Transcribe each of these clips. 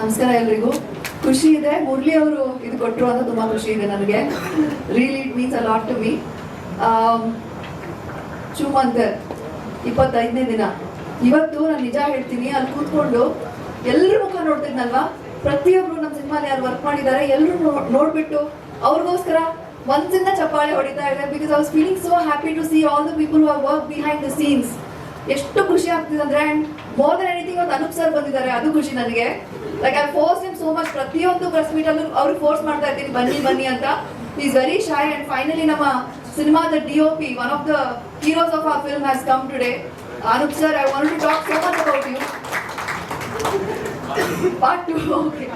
ನಮಸ್ಕಾರ ಎಲ್ರಿಗೂ. ಖುಷಿ ಇದೆ. ಮುರಳಿ ಅವರು ಇದು ಕೊಟ್ಟರು ಅಂತ ತುಂಬಾ ಖುಷಿ ಇದೆ ನನಗೆ. Really it means a lot to me ಚುಮಂತ್ ಇಪ್ಪತ್ತೈದನೇ ದಿನ. ಇವತ್ತು ನಾನು ನಿಜ ಹೇಳ್ತೀನಿ, ಅಲ್ಲಿ ಕೂತ್ಕೊಂಡು ಎಲ್ಲರ ಮುಖ ನೋಡ್ತಿದ್ನಲ್ವಾ? ಪ್ರತಿಯೊಬ್ರು ನಮ್ಮ ಸಿನಿಮಾಲಿ ಯಾರು ವರ್ಕ್ ಮಾಡಿದ್ದಾರೆ ಎಲ್ಲರೂ ನೋಡ್ಬಿಟ್ಟು ಅವ್ರಿಗೋಸ್ಕರ ಮನ್ಸಿಂದ ಚಪ್ಪಾಳೆ ಹೊಡಿತಾ ಇದೆ because I was feeling so happy to see all the people who work behind the scenes ಎಷ್ಟು ಖುಷಿ ಆಗ್ತಿದೆ ಅಂದ್ರೆ ಅಂಡ್ ಮೋರ್ ದನ್ ಎನಿಥಿಂಗ್ ಒಂದು ಅನೂಪ್ ಸರ್ ಬಂದಿದ್ದಾರೆ, ಅದು ಖುಷಿ ನನಗೆ. Like I force him so much ಪ್ರತಿಯೊಂದು ಪ್ರೆಸ್ ಮೀಟ್ ಅಲ್ಲೂ ಅವ್ರಿಗೆ ಫೋರ್ಸ್ ಮಾಡ್ತಾ ಇರ್ತೀನಿ, ಬನ್ನಿ ಬನ್ನಿ ಅಂತ. Is very shy and finally ನಮ್ಮ ಸಿನಿಮಾದ D O P one of the heroes of our film has come today Anoop sir I want to talk so much about you part two okay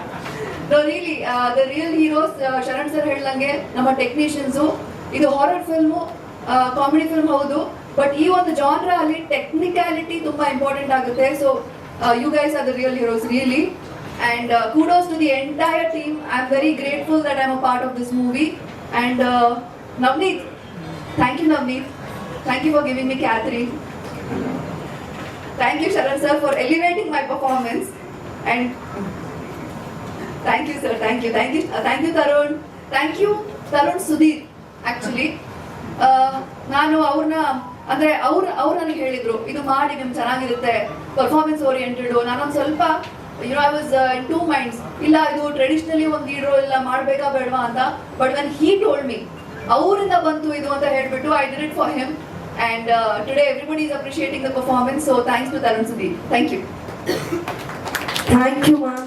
the really the real heroes Sharan sir ಹೇಳ್ದಂಗೆ ನಮ್ಮ technicians ಇದು horror film comedy film ಹೌದು. But ಈ ಒಂದು genre ಅಲ್ಲಿ technicality ತುಂಬಾ important ಆಗುತ್ತೆ so you guys are the real heroes really and kudos to the entire team I am very grateful that I am a part of this movie and Navneet thank you Navneet thank you for giving me ಕ್ಯಾಥರಿ Thank you, Sharan sir, for elevating my performance. And thank you, sir. Thank you. Thank you. Uh, thank you, Tarun. Thank you, Tarun Sudhir. ನಾನು ಅವ್ರನ್ನ ಅಂದ್ರೆ ಅವ್ರ, ಅವ್ರು ನನಗೆ ಹೇಳಿದ್ರು, ಇದು ಮಾಡಿ, ನಿಮ್ಗೆ ಚೆನ್ನಾಗಿರುತ್ತೆ ಪರ್ಫಾರ್ಮೆನ್ಸ್ ಓರಿಯೆಂಟೆಡ್ ನಾನೊಂದು ಸ್ವಲ್ಪ you I was in two minds ಇಲ್ಲ, ಇದು ಟ್ರೆಡಿಷನಲಿ ಒಂದು ಹೀರೋ ಇಲ್ಲ, ಮಾಡ್ಬೇಕಾ ಬೇಡವಾ ಅಂತ. But when he told me ಅವರಿಂದ ಬಂತು ಇದು ಅಂತ ಹೇಳ್ಬಿಟ್ಟು I did it for him and today everybody is appreciating the performance so thanks to to Sudeep thank you thank you ma'am